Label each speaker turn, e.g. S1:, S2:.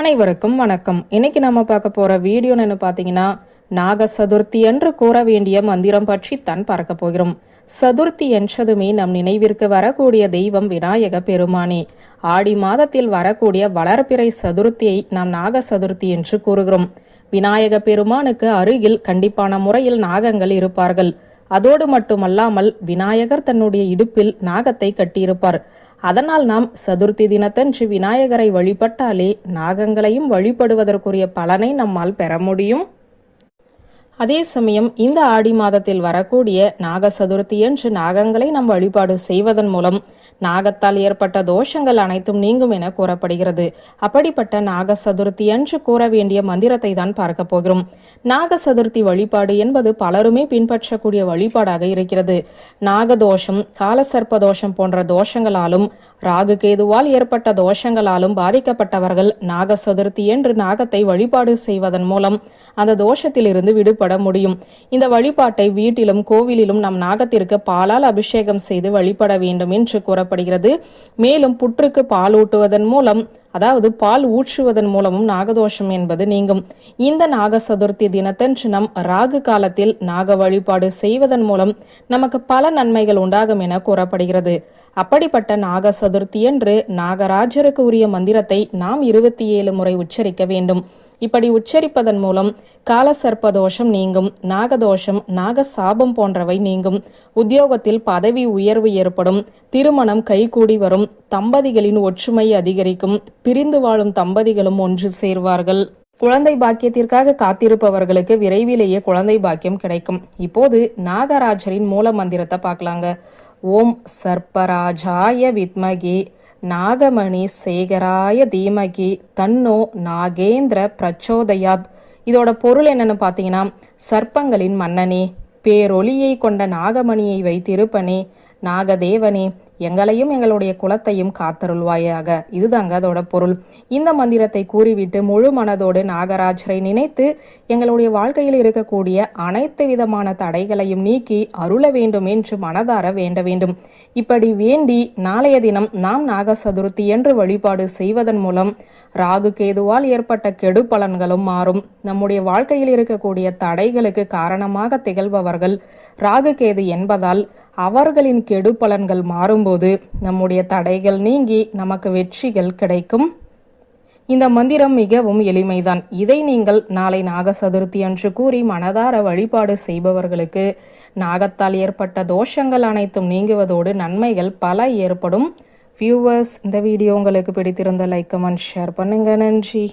S1: அனைவருக்கும் வணக்கம். இன்னைக்கு நம்ம பார்க்க போற வீடியோன்னு பார்த்தீங்கன்னா நாக சதுர்த்தி என்று கூற வேண்டிய மந்திரம் பற்றி தான் பார்க்க போகிறோம். சதுர்த்தி என்றதுமே நம் நினைவிற்கு வரக்கூடிய தெய்வம் விநாயக பெருமானே. ஆடி மாதத்தில் வரக்கூடிய வளர்பிறை சதுர்த்தியை நாம் நாக சதுர்த்தி என்று கூறுகிறோம். விநாயக பெருமானுக்கு அருகில் கண்டிப்பான முறையில் நாகங்கள் இருப்பார்கள். அதோடு மட்டுமல்லாமல் விநாயகர் தன்னுடைய இடுப்பில் நாகத்தை கட்டியிருப்பார். அதனால் நாம் சதுர்த்தி தினத்தன்று விநாயகரை வழிபட்டாலே நாகங்களையும் வழிபடுவதற்குரிய பலனை நம்மால் பெற முடியும். அதே சமயம் இந்த ஆடி மாதத்தில் வரக்கூடிய நாக சதுர்த்தியன்று நாகங்களை நாம் வழிபாடு செய்வதன் மூலம் நாகத்தால் ஏற்பட்ட தோஷங்கள் அனைத்தும் நீங்கும் என கூறப்படுகிறது. அப்படிப்பட்ட நாக சதுர்த்தி அன்று கூற வேண்டிய மந்திரத்தை தான் பார்க்க போகிறோம். நாக சதுர்த்தி வழிபாடு என்பது பலருமே பின்பற்றக்கூடிய வழிபாடாக இருக்கிறது. நாகதோஷம் காலசர்ப்ப தோஷம் போன்ற தோஷங்களாலும் ராகு கேதுவால் ஏற்பட்ட தோஷங்களாலும் பாதிக்கப்பட்டவர்கள் நாக சதுர்த்தி என்று நாகத்தை வழிபாடு செய்வதன் மூலம் அந்த தோஷத்திலிருந்து விடுபட முடியும். இந்த வழிபாட்டை வீட்டிலும் கோவிலிலும் நம் நாகத்திற்கு பாலால் அபிஷேகம் செய்து வழிபட வேண்டும் என்று கூறப்படுகிறது. மேலும் புற்றுக்கு பால் ஊட்டுவதன் மூலம் அதாவது பால் ஊற்றுவதன் மூலமும் நாகதோஷம் என்பது நீங்கும். இந்த நாக சதுர்த்தி தினத்தன்று நம் ராகு காலத்தில் நாக வழிபாடு செய்வதன் மூலம் நமக்கு பல நன்மைகள் உண்டாகும் என கூறப்படுகிறது. அப்படிப்பட்ட நாக சதுர்த்தி என்று நாகராஜருக்கு உரிய மந்திரத்தை நாம் இருபத்தி ஏழு முறை உச்சரிக்க வேண்டும். இப்படி உச்சரிப்பதன் மூலம் காலசர்ப்ப தோஷம் நீங்கும் நாகதோஷம் நாக சாபம் போன்றவை நீங்கும். உத்தியோகத்தில் பதவி உயர்வு ஏற்படும் திருமணம் கைகூடி வரும் தம்பதிகளின் ஒற்றுமை அதிகரிக்கும் பிரிந்து வாழும் தம்பதிகளும் ஒன்று சேர்வார்கள். குழந்தை பாக்கியத்திற்காக காத்திருப்பவர்களுக்கு விரைவிலேயே குழந்தை பாக்கியம் கிடைக்கும். இப்போது நாகராஜரின் மூல மந்திரத்தை பார்க்கலாங்க. ஓம் சர்ப்பராஜாய வித்மகி. நாகமணி சேகராய தீமகி தன்னோ நாகேந்திர பிரச்சோதயாத். இதோட பொருள் என்னன்னு பார்த்தீங்கன்னா சர்ப்பங்களின் மன்னனே பேரொளியை கொண்ட நாகமணியை வைத்திருப்பனே நாகதேவனே. எங்களையும் எங்களுடைய குலத்தையும் காத்தருள்வாயாக. இதுதாங்க அதோட பொருள். இந்த மந்திரத்தை கூறிவிட்டு முழு மனதோடு நாகராஜரை நினைத்து எங்களுடைய வாழ்க்கையில் இருக்கக்கூடிய அனைத்து விதமான தடைகளையும் நீக்கி அருள வேண்டும் என்று மனதார வேண்ட வேண்டும். இப்படி வேண்டி நாளைய தினம் நாம் நாக சதுர்த்தி என்று வழிபாடு செய்வதன் மூலம் ராகு கேதுவால் ஏற்பட்ட கெடு பலன்களும் மாறும். நம்முடைய வாழ்க்கையில் இருக்கக்கூடிய தடைகளுக்கு காரணமாக திகழ்பவர்கள் ராகு கேது என்பதால் அவர்களின் கெடு பலன்கள் மாறும்போது நம்முடைய தடைகள் நீங்கி நமக்கு வெற்றிகள் கிடைக்கும். இந்த மந்திரம் மிகவும் எளிமைதான். இதை நீங்கள் நாளை நாக சதுர்த்தி அன்று கூறி மனதார வழிபாடு செய்பவர்களுக்கு நாகத்தால் ஏற்பட்ட தோஷங்கள் அனைத்தும் நீங்குவதோடு நன்மைகள் பல ஏற்படும். வியூவர்ஸ் இந்த வீடியோ உங்களுக்கு பிடித்திருந்த லைக் கமெண்ட் ஷேர் பண்ணுங்க. நன்றி.